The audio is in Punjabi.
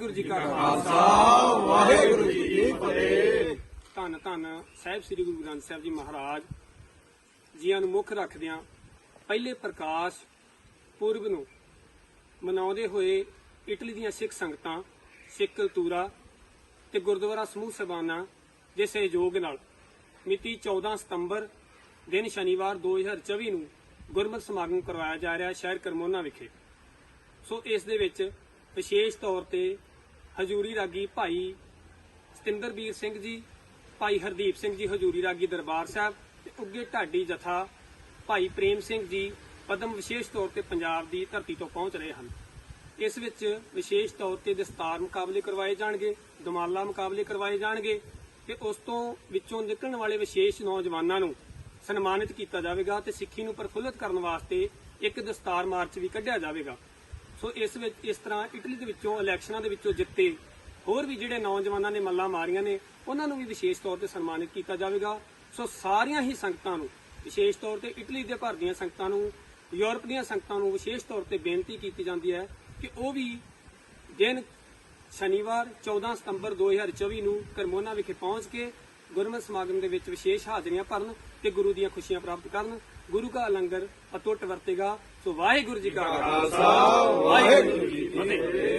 ਗੁਰੂ ਜੀ ਕਾ ਖਾਲਸਾ। ਵਾਹਿਗੁਰੂ ਜੀ ਕੀ ਫਤਿਹ। ਧੰਨ ਧੰਨ ਸਾਹਿਬ ਸ੍ਰੀ ਗੁਰੂ ਗ੍ਰੰਥ ਸਾਹਿਬ ਜੀ ਮਹਾਰਾਜ ਜੀਆਂ ਨੂੰ ਮੁੱਖ ਰੱਖਦਿਆਂ ਪਹਿਲੇ ਪ੍ਰਕਾਸ਼ ਪੁਰਬ ਨੂੰ ਮਨਾਉਂਦੇ ਹੋਏ ਇਟਲੀ ਦੀਆਂ ਸਿੱਖ ਸੰਗਤਾਂ ਸਿੱਖ ਕਲਤੂਰਾ ਤੇ ਗੁਰਦੁਆਰਾ ਸਮੂਹ ਸਬਾਨਾ ਦੇ ਸਹਿਯੋਗ ਨਾਲ ਮਿਤੀ 14 ਸਤੰਬਰ ਦਿਨ ਸ਼ਨੀਵਾਰ 2024 ਨੂੰ ਗੁਰਮਤਿ ਸਮਾਗਮ ਕਰਵਾਇਆ ਜਾ ਰਿਹਾ ਹੈ ਸ਼ਹਿਰ ਕਰਮੋਨਾ ਵਿਖੇ। ਸੋ ਇਸ ਦੇ ਵਿੱਚ ਵਿਸ਼ੇਸ਼ ਤੌਰ ਤੇ ਹਜੂਰੀ ਰਾਗੀ ਭਾਈ ਸਤਿੰਦਰਬੀਰ ਸਿੰਘ ਜੀ, ਭਾਈ ਹਰਦੀਪ ਸਿੰਘ ਜੀ ਹਜੂਰੀ ਰਾਗੀ ਦਰਬਾਰ ਸਾਹਿਬ ਤੇ ਉੱਗੇ ਢਾਡੀ ਜਥਾ ਭਾਈ ਪ੍ਰੇਮ ਸਿੰਘ ਜੀ ਪਦਮ ਵਿਸ਼ੇਸ਼ ਤੌਰ ਤੇ ਪੰਜਾਬ ਦੀ ਧਰਤੀ ਤੋਂ ਪਹੁੰਚ ਰਹੇ ਹਨ। ਇਸ ਵਿੱਚ ਵਿਸ਼ੇਸ਼ ਤੌਰ ਤੇ ਦਸਤਾਰ ਮੁਕਾਬਲੇ ਕਰਵਾਏ ਜਾਣਗੇ, ਦਮਾਲਾ ਮੁਕਾਬਲੇ ਕਰਵਾਏ ਜਾਣਗੇ ਤੇ ਉਸ ਤੋਂ ਵਿੱਚੋਂ ਨਿਕਲਣ ਵਾਲੇ ਵਿਸ਼ੇਸ਼ ਨੌਜਵਾਨਾਂ ਨੂੰ ਸਨਮਾਨਿਤ ਕੀਤਾ ਜਾਵੇਗਾ ਤੇ ਸਿੱਖੀ ਨੂੰ ਪ੍ਰਫੁੱਲਤ ਕਰਨ ਵਾਸਤੇ ਇੱਕ ਦਸਤਾਰ ਮਾਰਚ ਵੀ ਕੱਢਿਆ ਜਾਵੇਗਾ। ਸੋ ਇਸ ਵਿੱਚ, ਇਸ ਤਰ੍ਹਾਂ ਇਟਲੀ ਦੇ ਵਿੱਚੋਂ, ਇਲੈਕਸ਼ਨਾਂ ਦੇ ਵਿੱਚੋਂ ਜਿੱਤੇ ਹੋਰ ਵੀ ਜਿਹੜੇ ਨੌਜਵਾਨਾਂ ਨੇ ਮੱਲਾਂ ਮਾਰੀਆਂ ਨੇ, ਉਹਨਾਂ ਨੂੰ ਵੀ ਵਿਸ਼ੇਸ਼ ਤੌਰ ਤੇ ਸਨਮਾਨਿਤ ਕੀਤਾ ਜਾਵੇਗਾ। ਸੋ ਸਾਰੀਆਂ ਹੀ ਸੰਗਤਾਂ ਨੂੰ, ਵਿਸ਼ੇਸ਼ ਤੌਰ ਤੇ ਇਟਲੀ ਦੇ ਭਰ ਦੀਆਂ ਸੰਗਤਾਂ ਨੂੰ, ਯੂਰਪ ਦੀਆਂ ਸੰਗਤਾਂ ਨੂੰ ਵਿਸ਼ੇਸ਼ ਤੌਰ ਤੇ ਬੇਨਤੀ ਕੀਤੀ ਜਾਂਦੀ ਹੈ ਕਿ ਉਹ ਵੀ ਦਿਨ ਸ਼ਨੀਵਾਰ 14 ਸਤੰਬਰ 2024 ਨੂੰ ਕਰਮੋਨਾ ਵਿਖੇ ਪਹੁੰਚ ਕੇ ਗੁਰਮਤਿ ਸਮਾਗਮ ਦੇ ਵਿੱਚ ਵਿਸ਼ੇਸ਼ ਹਾਜ਼ਰੀਆਂ ਭਰਨ ਤੇ ਗੁਰੂ ਦੀਆਂ ਖੁਸ਼ੀਆਂ ਪ੍ਰਾਪਤ ਕਰਨ। ਗੁਰੂ ਕਾ ਲੰਗਰ ਅਟੁੱਟ ਵਰਤੇਗਾ। ਸੋ ਵਾਹਿਗੁਰੂ ਜੀ ਕਾ ਖਾਲਸਾ। ਵਾਹਿਗੁਰੂ ਜੀ ਕੀ ਫਤਿਹ